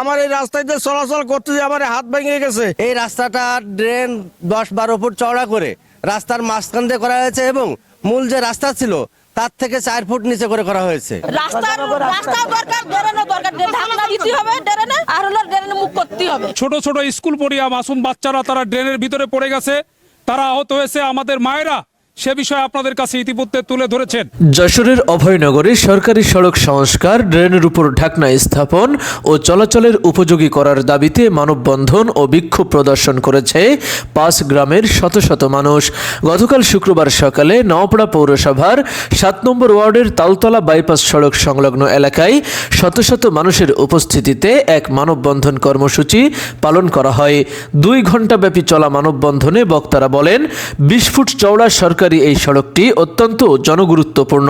আমার এই রাস্তায় দিয়ে চলাচল করতে যে আমার হাত ভেঙে গেছে। এই রাস্তাটা ড্রেন দশ বারো ফুট চওড়া করে রাস্তার মাঝখান দিয়ে করা হয়েছে এবং মূল যে রাস্তা ছিল তার থেকে চার ফুট নিচে করে করা হয়েছে। রাস্তার রাস্তা দরকার ড্রেনও দরকার। ঢাকনা দিতে হবে ড্রেনে আর হলো ড্রেনে মুখ করতে হবে। ছোট ছোট স্কুল পড়িয়া মাসুম বাচ্চারা তারা ড্রেনের ভিতরে পড়ে গেছে। তারা আহত হয়েছে আমাদের মায়েরা। সে বিষয়ে আপনাদের কাছে ইতিপূর্বে তুলে ধরেছেন। যশোরের অভয়নগরে সরকারি সড়ক সংস্কার, ড্রেনের উপর ঢাকনা স্থাপন ও চলাচলের উপযোগী করার দাবিতে মানববন্ধন ও বিক্ষোভ প্রদর্শন করেছে পাঁচ গ্রামের শত শত মানুষ। গতকাল শুক্রবার সকালে নওপাড়া পৌরসভার সাত নম্বর ওয়ার্ডের তালতলা বাইপাস সড়ক সংলগ্ন এলাকায় শত শত মানুষের উপস্থিতিতে এক মানববন্ধন কর্মসূচি পালন করা হয়। দুই ঘণ্টাব্যাপী চলা মানববন্ধনে বক্তারা বলেন, বিশ ফুট চওড়া সরকারি এই সড়কটি অত্যন্ত জনগুরুত্বপূর্ণ।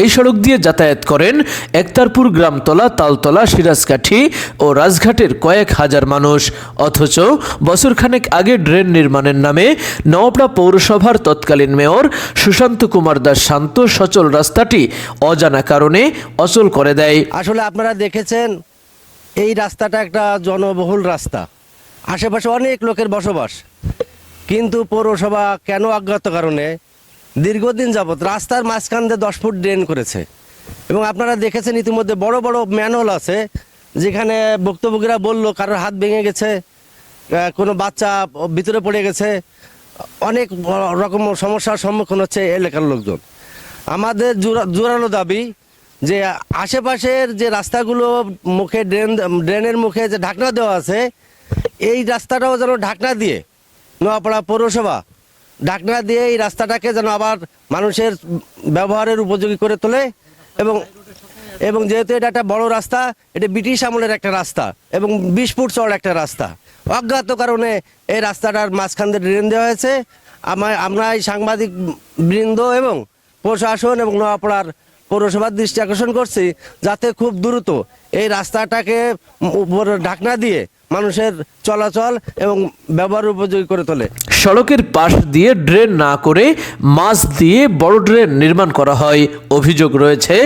এই সড়ক দিয়ে যাতায়াত করেন একতারপুর গ্রামতলা, তালতলা, সিরাজকাঠি ও রাজঘাটের কয়েক হাজার মানুষ। অথচ বছরখানেক আগে ড্রেন নির্মাণের নামে নওপাড়া পৌরসভার তৎকালীন মেয়র সুশান্ত কুমার দাস শান্ত সচল রাস্তাটি অজানা কারণে অচল করে দেয়। আসলে আপনারা দেখেছেন, এই রাস্তাটা একটা জনবহুল রাস্তা। আশেপাশে অনেক লোকের বসবাস। কিন্তু পৌরসভা কেন অজ্ঞাত কারণে দীর্ঘদিন যাবৎ রাস্তার মাঝখান দিয়ে দশ ফুট ড্রেন করেছে। এবং আপনারা দেখেছেন ইতিমধ্যে বড় বড় ম্যানহোল আছে, যেখানে ভুক্তভোগীরা বলল কারোর হাত ভেঙে গেছে কোনো বাচ্চা ভিতরে পড়ে গেছে, অনেক রকম সমস্যার সম্মুখীন হচ্ছে এলাকার লোকজন। আমাদের জোরা- জোরালো দাবি যে আশেপাশের যে রাস্তাগুলো মুখে ড্রেন, ড্রেনের মুখে যে ঢাকনা দেওয়া আছে, এই রাস্তাটাও যেন ঢাকনা দিয়ে নোয়াপাড়া পৌরসভা। ঢাকনা দিয়ে এই রাস্তাটাকে যেন আবার মানুষের ব্যবহারের উপযোগী করে তোলে এবং এবং যেহেতু এটা একটা বড় রাস্তা, এটা ব্রিটিশ আমলের একটা রাস্তা এবং বিশ ফুট চড় একটা রাস্তা। অজ্ঞাত কারণে এই রাস্তাটার মাঝখান দিয়ে ড্রেন দেওয়া হয়েছে। আমার আমরা এই সাংবাদিক বৃন্দ এবং প্রশাসন এবং নোয়াপাড়ার পৌরসভার দৃষ্টি আকর্ষণ করছি যাতে খুব দ্রুত এই রাস্তাটাকে উপরে ঢাকনা দিয়ে মানুষের চলাচল এবং ব্যবহার উপযোগী করে তোলে। সড়কের পাশ দিয়ে ড্রেন না করে মাছ দিয়ে বড় ড্রেন নির্মাণ করা হয় অভিযোগ রয়েছে।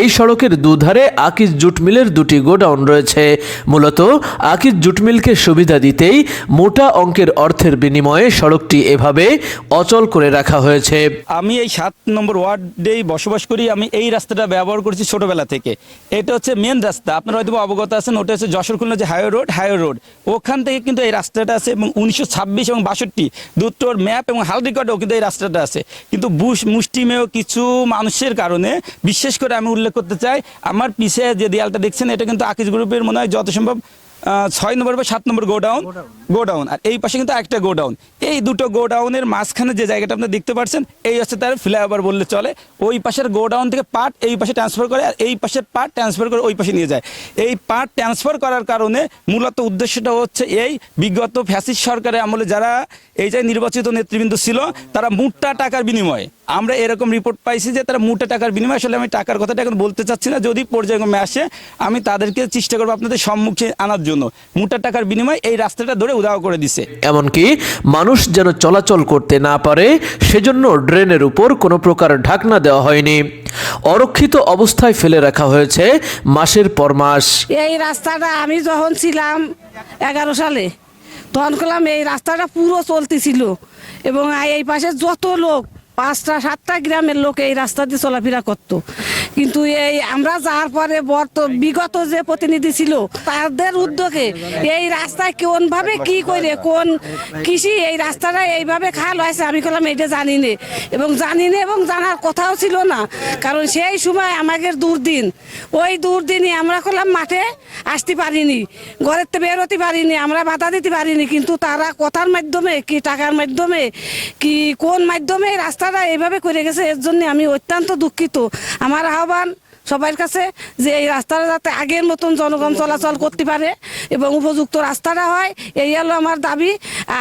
এই সড়কের দুধারে আকিজ জুট মিলের দুটি গোডাউন রয়েছে। মূলত আকিজ জুট মিলকে সুবিধা দিতেই মোটা অঙ্কের অর্থের বিনিময়ে সড়কটি এভাবে অচল করে রাখা হয়েছে। আমি এই সাত নম্বর ওয়ার্ডেই বসবাস করি আমি এই রাস্তাটা ব্যবহার করছি ছোটবেলা থেকে। এটা হচ্ছে মেন রাস্তা। আপনারা হয়তো অবগত আছেন ওটা হচ্ছে যশোর খুলনা যে হাইওয়ে রোড হাইওয়ে রোড ওখান থেকে কিন্তু এই রাস্তাটা আছে এবং উনিশশো ছাব্বিশ এবং বাষট্টি। দুটোর ম্যাপ এবং হাল রেকর্ডেও কিন্তু এই রাস্তাটা আছে। কিন্তু বুশ, মুষ্টিমেয় কিছু মানুষের কারণে, বিশেষ করে আমি উল্লেখ করতে চাই, আমার পিছিয়ে যে দেয়ালটা দেখছেন, এটা কিন্তু আকিজ গ্রুপের মনে হয় যত সম্ভব ছয় নম্বর বা সাত নম্বর গোডাউন। গোডাউন। আর এই পাশে কিন্তু একটা গোডাউন। এই দুটো গোডাউনের মাঝখানে যে জায়গাটা আপনি দেখতে পাচ্ছেন, এই হচ্ছে তার ফ্লাইওভার বললে চলে। ওই পাশের গোডাউন থেকে পার্ট এই পাশে ট্রান্সফার করে আর এই পাশের পার্ট ট্রান্সফার করে ওই পাশে নিয়ে যায়। এই পার্ট ট্রান্সফার করার কারণে মূলত উদ্দেশ্যটা হচ্ছে এই বিগত ফ্যাসিস সরকারের আমলে যারা এই যে নির্বাচিত নেতৃবৃন্দ ছিল, তারা মুট্টা টাকার বিনিময়ে। আমরা এরকম রিপোর্ট পাইছি যে তারা মুটে টাকার বিনিময়ে, আসলে আমি টাকার কথাটা এখন বলতে চাচ্ছি না। যদি পর্যায়ক্রমে আসে, আমি তাদেরকে চেষ্টা করব আপনাদের সম্মুখে আনার জন্য। মুটার টাকার বিনিময়ে এই রাস্তাটা ধরে উদাহ করে দিছে। এমনকি মানুষ যেন চলাচল করতে না পারে, সেজন্য ড্রেনের উপর কোনো প্রকার ঢাকনা দেওয়া হয়নি। অরক্ষিত অবস্থায় ফেলে রাখা হয়েছে মাসের পর মাস। এই রাস্তাটা আমি যখন ছিলাম এগারো সালে, তখন করলাম এই রাস্তাটা পুরো চলতেছিল এবং এই পাশে যত লোক পাঁচটা, সাতটা গ্রামের লোক এই রাস্তা দিয়ে চলাফেরা করতো। কিন্তু এই আমরা যাওয়ার পরে বর্ত বিগত যে প্রতিনিধি ছিল, তাদের উদ্যোগে এই রাস্তায় কোনভাবে কি করে, কোন কৃষি এই রাস্তাটা এইভাবে খাল হয়েছে, আমি করলাম এটা জানি না। এবং জানি না এবং জানার কথাও ছিল না। কারণ সেই সময় আমাদের দুর্দিন। ওই দুর্দিনই আমরা করলাম মাঠে আসতে পারিনি, ঘরের তো বেরোতে পারিনি, আমরা বাধা দিতে পারিনি, কিন্তু তারা কথার মাধ্যমে কি টাকার মাধ্যমে, কি কোন মাধ্যমে এই রাস্তাটা এইভাবে করে গেছে, এর জন্য আমি অত্যন্ত দুঃখিত। আমার আহ্বান সবার কাছে যে এই রাস্তাটা যাতে আগের মতন জনগণ চলাচল করতে পারে এবং উপযুক্ত রাস্তাটা হয়, এই হলো আমার দাবি।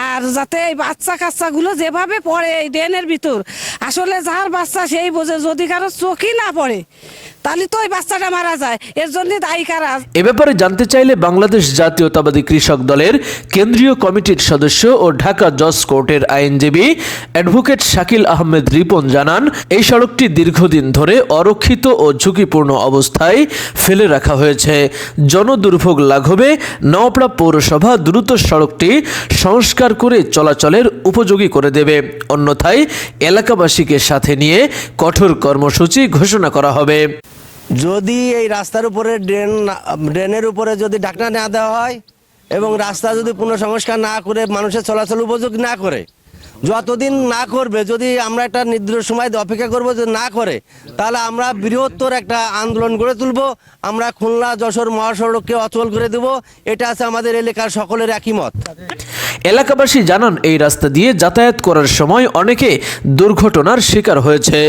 আর যাতে এই বাচ্চা কাচ্চাগুলো যেভাবে পড়ে এই ড্রেনের ভিতর, আসলে যার বাচ্চা সেই বোঝে, যদি কারও চোখই না পড়ে তাহলে তো ওই বাচ্চাটা মারা যায়। এর জন্য দায়ী কারা? এ ব্যাপারে জানতে চাইলে বাংলাদেশ জাতীয়তাবাদী কৃষক দলের কেন্দ্রীয় কমিটির সদস্য ও ঢাকা জজ কোর্টের আইনজীবী অ্যাডভোকেট শাকিল আহমেদ রিপন জানান, এই সড়কটি দীর্ঘদিন ধরে অরক্ষিত ও ঝুঁকিপূর্ণ অবস্থায় ফেলে রাখা হয়েছে। জনদুর্ভোগ লাঘবে নওপাড়া পৌরসভা দ্রুত সড়কটি সংস্কার করে চলাচলের উপযোগী করে দেবে। অন্যথায় এলাকাবাসীকে সাথে নিয়ে কঠোর কর্মসূচি ঘোষণা করা হবে। যদি এই রাস্তার উপরে ড্রেন ড্রেনের উপরে যদি ডাক্তার না দেওয়া হয় এবং রাস্তা যদি পুনঃসংস্কার না করে, মানুষের চলাচল উপযোগী না করে যতদিন না করবে, যদি আমরা একটা নির্দিষ্ট সময় অপেক্ষা করব যদি না করে, তাহলে আমরা বৃহত্তর একটা আন্দোলন গড়ে তুলব। আমরা খুলনা, যশোর মহাসড়ককে অচল করে দেব। এটা আছে আমাদের এলাকার সকলের একই মত। এলাকাবাসী জানান, এই রাস্তা দিয়ে যাতায়াত করার সময় অনেকে দুর্ঘটনার শিকার হয়েছে।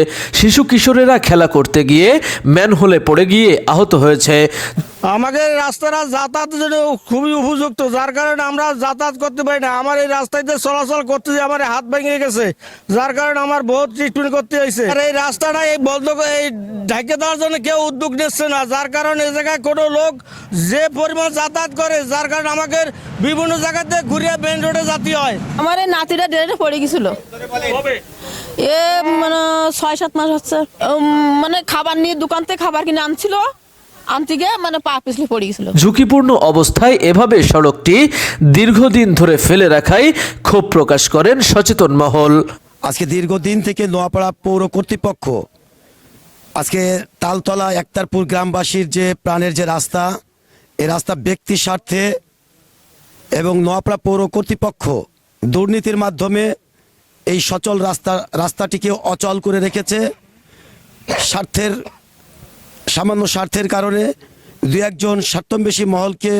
শিশু কিশোরেরা খেলা করতে গিয়ে ম্যানহোলে পড়ে গিয়ে আহত হয়েছে। আমাদের রাস্তাটা যাতায়াতের জন্য খুবই উপযুক্ত যার কারণে আমরা যাতায়াত করতে পারি না। আমার এই রাস্তাতে চলাচল করতে যে আমার হাত ভেঙে গেছে যার কারণে আমার বহুত ট্রিটমেন্ট করতে হয়েছে আর এই রাস্তাটা এই বন্ধ এই ঢাকে দেওয়ার জন্য কেউ উদ্যোগ নিচ্ছে না যার কারণে এই জায়গায় কোনো লোক যে পরিমাণ যাতায়াত করে যার কারণে আমাকে বিভিন্ন জায়গাতে ঘুরিয়ে মেন রোডে যেতে হয়। আমার এই নাতিটা ড্রেনে পড়ে গেছিল। এ মানে ছয় সাত মাস হচ্ছে। উম, মানে খাবার নিয়ে দোকান থেকে খাবার কিনে আনছিল। আনতে গিয়ে মানে পা পিছলে পড়ে গেছিল। ঝুঁকিপূর্ণ অবস্থায় এভাবে সড়কটি দীর্ঘদিন ধরে ফেলে রাখায় ক্ষোভ প্রকাশ করেন সচেতন মহল। আজকে দীর্ঘদিন থেকে নোয়াপাড়া পৌর কর্তৃপক্ষ আজকে তালতলা একতারপুর গ্রামবাসীর যে প্রাণের যে রাস্তা এই রাস্তা ব্যক্তি স্বার্থে এবং নোয়াপাড়া পৌর কর্তৃপক্ষ দুর্নীতির মাধ্যমে এই সচল রাস্তা রাস্তাটিকে অচল করে রেখেছে স্বার্থের সামান্য স্বার্থের কারণে দু একজন স্বার্থন্বেষী মহলকে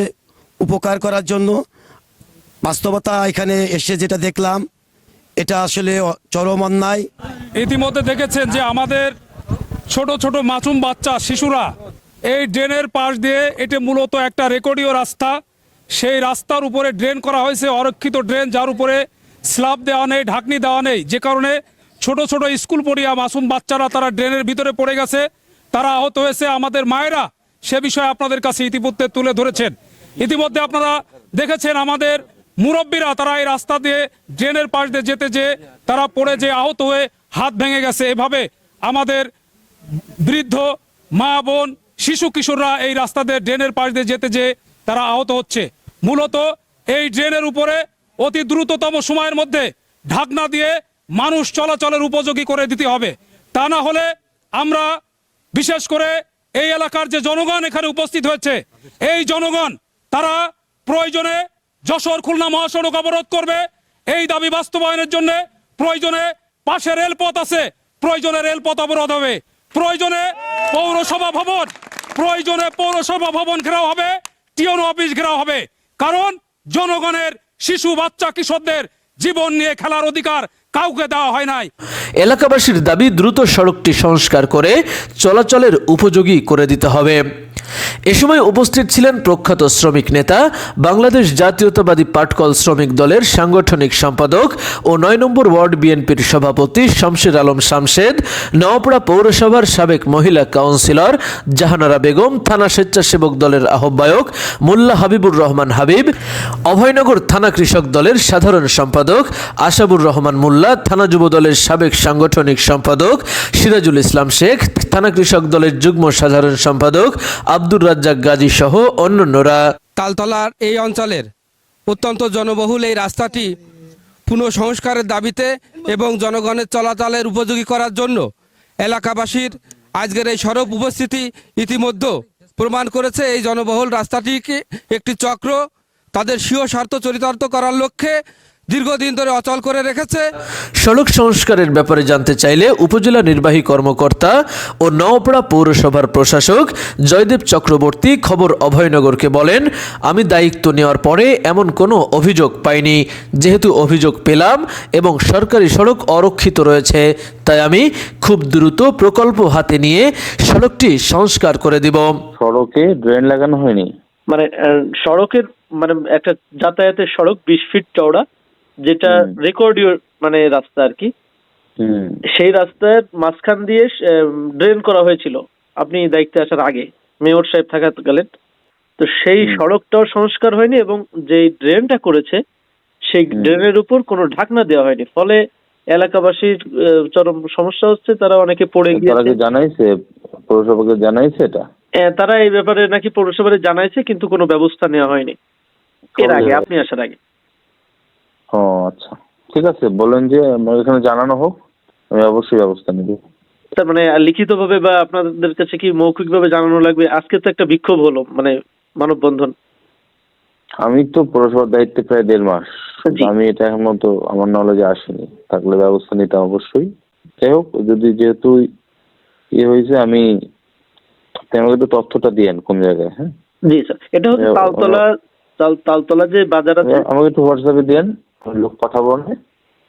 উপকার করার জন্য বাস্তবতা এখানে এসে যেটা দেখলাম, এটা আসলে চরম অন্যায়। ইতিমধ্যে দেখেছেন যে আমাদের ছোট ছোট মাসুম বাচ্চা শিশুরা এই ড্রেনের পাশ দিয়ে এটি মূলত একটা রেকর্ডীয় রাস্তা। সেই রাস্তার উপরে ড্রেন করা হয়েছে, অরক্ষিত ড্রেন যার উপরে স্ল্যাব দেওয়া নেই, ঢাকনি দেওয়া নেই। যে কারণে ছোট ছোট স্কুল পড়িয়া মাসুম বাচ্চারা তারা ড্রেনের ভিতরে পড়ে গেছে। তারা আহত হয়েছে আমাদের মায়েরা। সে বিষয়ে আপনাদের কাছে ইতিমধ্যে তুলে ধরেছেন। ইতিমধ্যে আপনারা দেখেছেন আমাদের মুরব্বীরা তারা এই রাস্তা দিয়ে ড্রেনের পাশ দিয়ে যেতে যে তারা পড়ে যে আহত হয়ে হাত ভেঙে গেছে। এভাবে আমাদের বৃদ্ধ মা বোন শিশু কিশোররা এই রাস্তা দিয়ে ড্রেনের পাশ দিয়ে যেতে যে তারা আহত হচ্ছে। মূলত এই ড্রেনের উপরে অতি দ্রুততম সময়ের মধ্যে ঢাকনা দিয়ে মানুষ চলাচলের উপযোগী করে দিতে হবে। তা না হলে আমরা বিশেষ করে এই এলাকার যে জনগণ এখানে উপস্থিত হয়েছে, এই জনগণ তারা প্রয়োজনে যশোর খুলনা মহাসড়ক অবরোধ করবে। এই দাবি বাস্তবায়নের জন্য প্রয়োজনে পাশে রেলপথ আছে, প্রয়োজনে রেলপথ অবরোধ হবে, প্রয়োজনে পৌরসভা ভবন, প্রয়োজনে পৌরসভা ভবন ঘেরাও হবে টিওনো অফিস ঘেরাও হবে। কারণ জনগণের শিশু, বাচ্চা, কিশোরদের জীবন নিয়ে খেলার অধিকার কাউকে দেওয়া হয় নাই। এলাকাবাসীর দাবি দ্রুত সড়কটি সংস্কার করে চলাচলের উপযোগী করে দিতে হবে। এ সময় উপস্থিত ছিলেন প্রখ্যাত শ্রমিক নেতা, বাংলাদেশ জাতীয়তাবাদী পাটকল শ্রমিক দলের সাংগঠনিক সম্পাদক ও নয় নম্বর ওয়ার্ড বিএনপির সভাপতি শামশের আলম শামশেদ, নওয়াপাড়া পৌরসভার সাবেক মহিলা কাউন্সিলর জাহানারা বেগম, থানা স্বেচ্ছাসেবক দলের আহ্বায়ক মোল্লা হাবিবুর রহমান হাবিব, অভয়নগর থানা কৃষক দলের সাধারণ সম্পাদক আশাবুর রহমান মোল্লা, থানা যুব দলের সাবেক সাংগঠনিক সম্পাদক সিরাজুল ইসলাম শেখ থানা কৃষক দলের যুগ্ম সাধারণ সম্পাদক আব্দুর রাজ্জাক গাজী সহ অন্যান্যরা। তালতলার এই অঞ্চলের অত্যন্ত জনবহুল এই রাস্তাটি পুনঃসংস্কারের দাবিতে এবং জনগণের চলাচলের উপযোগী করার জন্য এলাকাবাসীর আজকের এই সরব উপস্থিতি ইতিমধ্যে প্রমাণ করেছে। এই জনবহুল রাস্তাটিকে একটি চক্র, তাদের স্বীয় স্বার্থ চরিতার্থ করার লক্ষ্যে দীর্ঘদিন ধরে অচল করে রেখেছে। সড়ক সংস্কারের ব্যাপারে জানতে চাইলে উপজেলা নির্বাহী কর্মকর্তা ও নওপাড়া পৌরসভার প্রশাসক জয়দেব চক্রবর্তী খবর অভয়নগরকে বলেন আমি দায়িত্ব নেওয়ার পরে এমন কোনো অভিযোগ পাইনি। যেহেতু অভিযোগ পেলাম এবং সরকারি সড়ক অরক্ষিত রয়েছে তাই আমি খুব দ্রুত প্রকল্প হাতে নিয়ে সড়কটি সংস্কার করে দিব। সড়কে ড্রেন লাগানো হয়নি। মানে সড়কের মানে একটা যাতায়াতের সড়ক বিশ ফিট চওড়া। যেটা হুম। রেকর্ডীয় মানে রাস্তা আর কি হুম। সেই রাস্তার মাঝখান দিয়ে ড্রেন করা হয়েছিল। আপনি দায়িত্বে আসার আগে মেয়র সাহেব থাকাকালীন। তো সেই সড়কটাও সংস্কার হয়নি এবং যেই ড্রেনটা করেছে সেই ড্রেনের উপর কোনো ঢাকনা দেওয়া হয়নি। ফলে এলাকাবাসীর চরম সমস্যা হচ্ছে তারা অনেকে পড়ে গিয়েছে। জানাইছে? পৌরসভাকে জানাইছে এটা? তারা এই ব্যাপারে নাকি পৌরসভারে জানাইছে কিন্তু কোনো ব্যবস্থা নেওয়া হয়নি। এর আগে আপনি আসার আগে। ও আচ্ছা। ঠিক আছে বলেন যে এখানে জানানো হোক আমি অবশ্যই ব্যবস্থা নিব। তার মানে লিখিত ভাবে বা আপনাদের কাছে কি মৌখিক ভাবে জানানো লাগবে? আজকে তো একটা বিক্ষোভ হলো মানে মানববন্ধন। আমি তো পৌরসভার দায়িত্বে প্রায় দেড় মাস। আমি এটা এখন মতো আমার নলেজে আসেনি। থাকলে ব্যবস্থা নিতাম অবশ্যই। যাই হোক যদি যেহেতু ইয়ে হয়েছে আমি আমাকে একটু তথ্যটা দিয়েন কোন জায়গায় হ্যাঁ? জি স্যার। এটা হচ্ছে তালতলা তাল- তালতলা যে বাজার আছে। আমাকে একটু হোয়াটসঅ্যাপে দেন লোক পাঠাবো না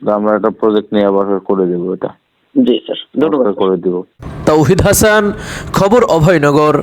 আমরা একটা প্রজেক্ট নিয়ে আবার করে দেবো এটা। জি স্যার ধন্যবাদ করে দিব। তৌহিদ হাসান খবর অভয়নগর।